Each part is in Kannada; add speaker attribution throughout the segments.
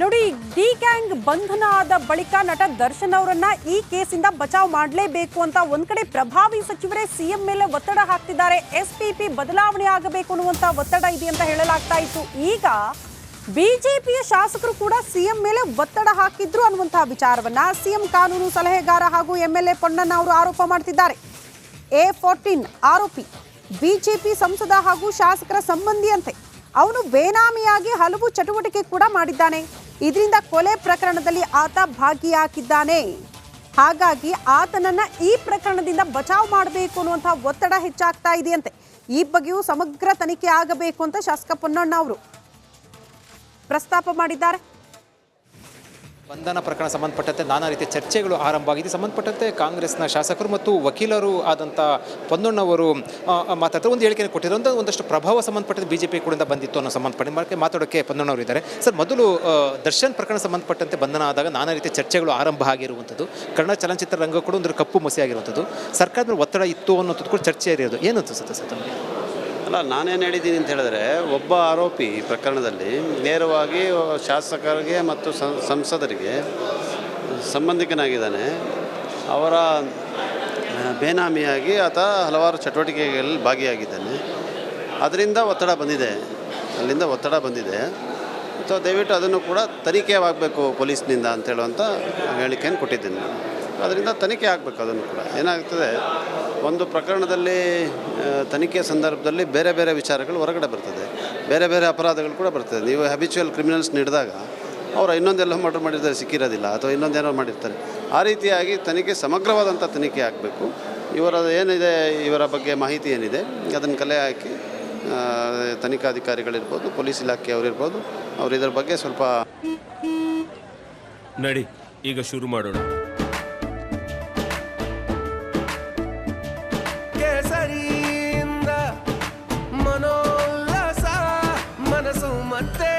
Speaker 1: ನೋಡಿ, ಡಿ ಗ್ಯಾಂಗ್ ಬಂಧನ ಆದ ಬಳಿಕ ನಟ ದರ್ಶನ್ ಅವರನ್ನ ಈ ಕೇಸಿಂದ ಬಚಾವ್ ಮಾಡಲೇಬೇಕು ಅಂತ ಒಂದ್ ಕಡೆ ಪ್ರಭಾವಿ ಸಚಿವರೇ ಸಿಎಂ ಮೇಲೆ ಒತ್ತಡ ಹಾಕ್ತಿದ್ದಾರೆ. ಎಸ್ಪಿಪಿ ಬದಲಾವಣೆ ಆಗಬೇಕು ಅನ್ನುವಂತ ಒತ್ತಡ ಇದೆ ಅಂತ ಹೇಳಲಾಗ್ತಾ ಇತ್ತು. ಈಗ ಬಿಜೆಪಿಯ ಶಾಸಕರು ಕೂಡ ಸಿಎಂ ಮೇಲೆ ಒತ್ತಡ ಹಾಕಿದ್ರು ಅನ್ನುವಂತಹ ವಿಚಾರವನ್ನ ಸಿಎಂ ಕಾನೂನು ಸಲಹೆಗಾರ ಹಾಗೂ ಎಂಎಲ್ಎ ಪೊನ್ನಣ್ಣ ಅವರು ಆರೋಪ ಮಾಡ್ತಿದ್ದಾರೆ. ಎ ಫೋರ್ಟೀನ್ ಆರೋಪಿ ಬಿಜೆಪಿ ಸಂಸದ ಹಾಗೂ ಶಾಸಕರ ಸಂಬಂಧಿಯಂತೆ ಅವನು ಬೇನಾಮಿಯಾಗಿ ಹಲವು ಚಟುವಟಿಕೆ ಕೂಡ ಮಾಡಿದ್ದಾನೆ. ಇದರಿಂದ ಕೊಲೆ ಪ್ರಕರಣದಲ್ಲಿ ಆತ ಭಾಗಿಯಾಗಿದ್ದಾನೆ. ಹಾಗಾಗಿ ಆತನನ್ನ ಈ ಪ್ರಕರಣದಿಂದ ಬಚಾವ್ ಮಾಡಬೇಕು ಅನ್ನುವಂತಹ ಒತ್ತಡ ಹೆಚ್ಚಾಗ್ತಾ ಇದೆಯಂತೆ. ಈ ಬಗ್ಗೆಯೂ ಸಮಗ್ರ ತನಿಖೆ ಆಗಬೇಕು ಅಂತ ಶಾಸಕ ಪೊನ್ನಣ್ಣ ಅವರು ಪ್ರಸ್ತಾಪ ಮಾಡಿದ್ದಾರೆ.
Speaker 2: ಬಂಧನ ಪ್ರಕರಣ ಸಂಬಂಧಪಟ್ಟಂತೆ ನಾನಾ ರೀತಿಯ ಚರ್ಚೆಗಳು ಆರಂಭ ಆಗಿದೆ. ಸಂಬಂಧಪಟ್ಟಂತೆ ಕಾಂಗ್ರೆಸ್ನ ಶಾಸಕರು ಮತ್ತು ವಕೀಲರು ಆದಂಥ ಪೊನ್ನಣ್ಣವರು ಮಾತಾಡ್ತಾರೆ. ಒಂದು ಹೇಳಿಕೆಯನ್ನು ಕೊಟ್ಟಿದ್ರು ಒಂದು, ಒಂದಷ್ಟು ಪ್ರಭಾವ ಸಂಬಂಧಪಟ್ಟಂತೆ ಬಿಜೆಪಿ ಕೂಡ ಬಂದಿತ್ತು ಅನ್ನೋ ಸಂಬಂಧಪಟ್ಟ ಮಾತಾಡೋಕ್ಕೆ ಪೊನ್ನಣ್ಣವರು ಇದ್ದಾರೆ. ಸರ್, ಮೊದಲು ದರ್ಶನ್ ಪ್ರಕರಣ ಸಂಬಂಧಪಟ್ಟಂತೆ ಬಂಧನ ಆದಾಗ ನಾನಾ ರೀತಿಯ ಚರ್ಚೆಗಳು ಆರಂಭ ಆಗಿರುವಂಥದ್ದು. ಕನ್ನಡ ಚಲನಚಿತ್ರ ರಂಗ ಕೂಡ ಒಂದು ಕಪ್ಪು ಮಸಿ ಆಗಿರುವಂಥದ್ದು. ಸರ್ಕಾರದ ಒತ್ತಡ ಇತ್ತು ಅನ್ನೋದು ಕೂಡ ಚರ್ಚೆ ಇರೋದು ಏನು ಅನ್ಸುತ್ತೆ ಸರ್, ತಮಗೆ?
Speaker 3: ಅಲ್ಲ, ನಾನೇನು ಹೇಳಿದ್ದೀನಿ ಅಂತ ಹೇಳಿದ್ರೆ, ಒಬ್ಬ ಆರೋಪಿ ಪ್ರಕರಣದಲ್ಲಿ ನೇರವಾಗಿ ಶಾಸಕರಿಗೆ ಮತ್ತು ಸಂಸದರಿಗೆ ಸಂಬಂಧಿಕನಾಗಿದ್ದಾನೆ. ಅವರ ಬೇನಾಮಿಯಾಗಿ ಆತ ಹಲವಾರು ಚಟುವಟಿಕೆಗಳಲ್ಲಿ ಭಾಗಿಯಾಗಿದ್ದಾನೆ. ಅದರಿಂದ ಒತ್ತಡ ಬಂದಿದೆ. ಅಲ್ಲಿಂದ ಒತ್ತಡ ಬಂದಿದೆ. ಸೊ, ದಯವಿಟ್ಟು ಅದನ್ನು ಕೂಡ ತನಿಖೆ ಆಗಬೇಕು ಪೊಲೀಸ್ನಿಂದ ಅಂತ ಹೇಳುವಂಥ ಹೇಳಿಕೆಯನ್ನು ಕೊಟ್ಟಿದ್ದೀನಿ. ಅದರಿಂದ ತನಿಖೆ ಆಗಬೇಕು ಅದನ್ನು ಕೂಡ. ಏನಾಗ್ತದೆ ಒಂದು ಪ್ರಕರಣದಲ್ಲಿ ತನಿಖೆ ಸಂದರ್ಭದಲ್ಲಿ ಬೇರೆ ಬೇರೆ ವಿಚಾರಗಳು ಹೊರಗಡೆ ಬರ್ತದೆ. ಬೇರೆ ಬೇರೆ ಅಪರಾಧಗಳು ಕೂಡ ಬರ್ತದೆ. ನೀವು ಹ್ಯಾಬಿಚುವಲ್ ಕ್ರಿಮಿನಲ್ಸ್ ನೀಡಿದಾಗ ಅವರು ಇನ್ನೊಂದೆಲ್ಲ ಮರ್ಡರ್ ಮಾಡಿರ್ತಾರೆ, ಸಿಕ್ಕಿರೋದಿಲ್ಲ, ಅಥವಾ ಇನ್ನೊಂದೇನೋ ಮಾಡಿರ್ತಾರೆ. ಆ ರೀತಿಯಾಗಿ ತನಿಖೆ, ಸಮಗ್ರವಾದಂಥ ತನಿಖೆ ಆಗಬೇಕು. ಇವರ ಏನಿದೆ, ಇವರ ಬಗ್ಗೆ ಮಾಹಿತಿ ಏನಿದೆ, ಅದನ್ನು ಕಲೆ ಹಾಕಿ ತನಿಖಾಧಿಕಾರಿಗಳಿರ್ಬೋದು, ಪೊಲೀಸ್ ಇಲಾಖೆಯವರಿರ್ಬೋದು ಅವರು ಇದರ ಬಗ್ಗೆ ಸ್ವಲ್ಪ
Speaker 4: ನಡಿ, ಈಗ ಶುರು ಮಾಡೋಣ.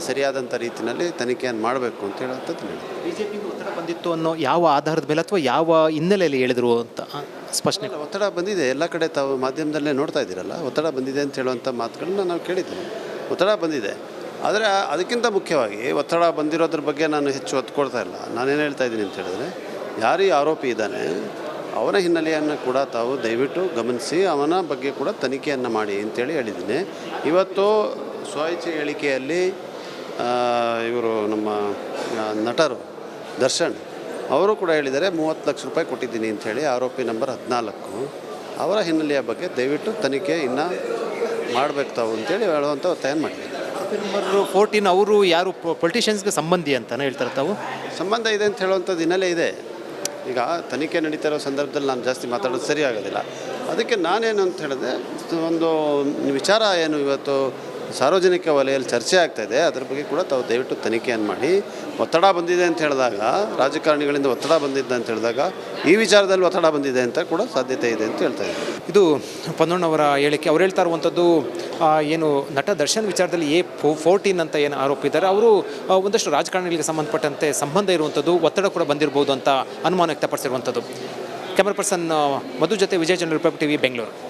Speaker 3: ಸರಿಯಾದಂಥ ರೀತಿಯಲ್ಲಿ ತನಿಖೆಯನ್ನು ಮಾಡಬೇಕು ಅಂತ ಹೇಳುವಂಥದ್ದು ಹೇಳಿ
Speaker 2: ಬಿ ಜೆ ಪಿಗೆ ಒತ್ತಡ ಬಂದಿತ್ತು ಅನ್ನೋ ಯಾವ ಆಧಾರದ ಮೇಲೆ ಅಥವಾ ಯಾವ ಹಿನ್ನೆಲೆಯಲ್ಲಿ ಹೇಳಿದರು ಅಂತ ಸ್ಪಷ್ಟನೆ
Speaker 3: ಒತ್ತಡ ಬಂದಿದೆ. ಎಲ್ಲ ಕಡೆ ತಾವು ಮಾಧ್ಯಮದಲ್ಲೇ ನೋಡ್ತಾ ಇದ್ದೀರಲ್ಲ ಒತ್ತಡ ಬಂದಿದೆ ಅಂತ ಹೇಳುವಂಥ ಮಾತುಗಳನ್ನ ನಾವು ಕೇಳಿದ್ದೀವಿ. ಒತ್ತಡ ಬಂದಿದೆ. ಆದರೆ ಅದಕ್ಕಿಂತ ಮುಖ್ಯವಾಗಿ ಒತ್ತಡ ಬಂದಿರೋದ್ರ ಬಗ್ಗೆ ನಾನು ಹೆಚ್ಚು ಒತ್ತು ಕೊಡ್ತಾ ಇಲ್ಲ. ನಾನೇನು ಹೇಳ್ತಾ ಇದ್ದೀನಿ ಅಂತ ಹೇಳಿದ್ರೆ ಯಾರೀ ಆರೋಪಿ ಇದ್ದಾನೆ ಅವನ ಹಿನ್ನೆಲೆಯನ್ನು ಕೂಡ ತಾವು ದಯವಿಟ್ಟು ಗಮನಿಸಿ ಅವನ ಬಗ್ಗೆ ಕೂಡ ತನಿಖೆಯನ್ನು ಮಾಡಿ ಅಂತೇಳಿ ಹೇಳಿದ್ದೀನಿ. ಇವತ್ತು ಸ್ವಇಚ್ಛೆ ಹೇಳಿಕೆಯಲ್ಲಿ ಇವರು ನಮ್ಮ ನಟರು ದರ್ಶನ್ ಅವರು ಕೂಡ ಹೇಳಿದ್ದಾರೆ ಮೂವತ್ತು ಲಕ್ಷ ರೂಪಾಯಿ ಕೊಟ್ಟಿದ್ದೀನಿ ಅಂಥೇಳಿ ಆರೋಪಿ ನಂಬರ್ ಹದಿನಾಲ್ಕು. ಅವರ ಹಿನ್ನೆಲೆಯ ಬಗ್ಗೆ ದಯವಿಟ್ಟು ತನಿಖೆ ಇನ್ನೂ ಮಾಡಬೇಕು ತಾವು ಅಂತೇಳಿ ಹೇಳುವಂಥ ಒತ್ತಾಯ ಮಾಡಿದ್ದೀನಿ
Speaker 2: ನಂಬರ್ ಫೋರ್ಟೀನ್ ಅವರು ಯಾರು ಪೊಲಿಟಿಷಿಯನ್ಸ್ಗೆ ಸಂಬಂಧಿ ಅಂತಲೇ ಹೇಳ್ತಾರೆ ತಾವು?
Speaker 3: ಸಂಬಂಧ ಇದೆ ಅಂತ ಹೇಳುವಂಥದ್ದು ಹಿನ್ನೆಲೆ ಇದೆ. ಈಗ ತನಿಖೆ ನಡೀತಾ ಇರೋ ಸಂದರ್ಭದಲ್ಲಿ ನಾನು ಜಾಸ್ತಿ ಮಾತಾಡೋದು ಸರಿ ಆಗೋದಿಲ್ಲ. ಅದಕ್ಕೆ ನಾನೇನು ಅಂತ ಹೇಳಿದೆ ಒಂದು ವಿಚಾರ ಏನು ಇವತ್ತು ಸಾರ್ವಜನಿಕ ವಲಯದಲ್ಲಿ ಚರ್ಚೆ ಆಗ್ತಾ ಇದೆ. ಅದರ ಬಗ್ಗೆ ಕೂಡ ತಾವು ದಯವಿಟ್ಟು ತನಿಖೆಯನ್ನು ಮಾಡಿ. ಒತ್ತಡ ಬಂದಿದೆ ಅಂತ ಹೇಳಿದಾಗ, ರಾಜಕಾರಣಿಗಳಿಂದ ಒತ್ತಡ ಬಂದಿದೆ ಅಂತ ಹೇಳಿದಾಗ, ಈ ವಿಚಾರದಲ್ಲಿ ಒತ್ತಡ ಬಂದಿದೆ ಅಂತ ಕೂಡ ಸಾಧ್ಯತೆ ಇದೆ ಅಂತ ಹೇಳ್ತಾ ಇದ್ದೀನಿ
Speaker 2: ಇದು ಪನ್ನಣ್ಣವರ ಹೇಳಿಕೆ. ಅವ್ರು ಹೇಳ್ತಾ ಇರುವಂಥದ್ದು ಏನು ನಟ ದರ್ಶನ್ ವಿಚಾರದಲ್ಲಿ ಎ ಫೋರ್ಟೀನ್ ಅಂತ ಏನು ಆರೋಪ ಇದ್ದಾರೆ. ಅವರು ಒಂದಷ್ಟು ರಾಜಕಾರಣಿಗಳಿಗೆ ಸಂಬಂಧಪಟ್ಟಂತೆ ಸಂಬಂಧ ಇರುವಂಥದ್ದು, ಒತ್ತಡ ಕೂಡ ಬಂದಿರಬಹುದು ಅಂತ ಅನುಮಾನ ವ್ಯಕ್ತಪಡಿಸಿರುವಂಥದ್ದು. ಕ್ಯಾಮರಾ ಪರ್ಸನ್ ಮಧು ಜೊತೆ ವಿಜಯ ಚಂದ್ರ ರಿಪಬ್ಲಿಕ್ ಟಿವಿ, ಬೆಂಗಳೂರು.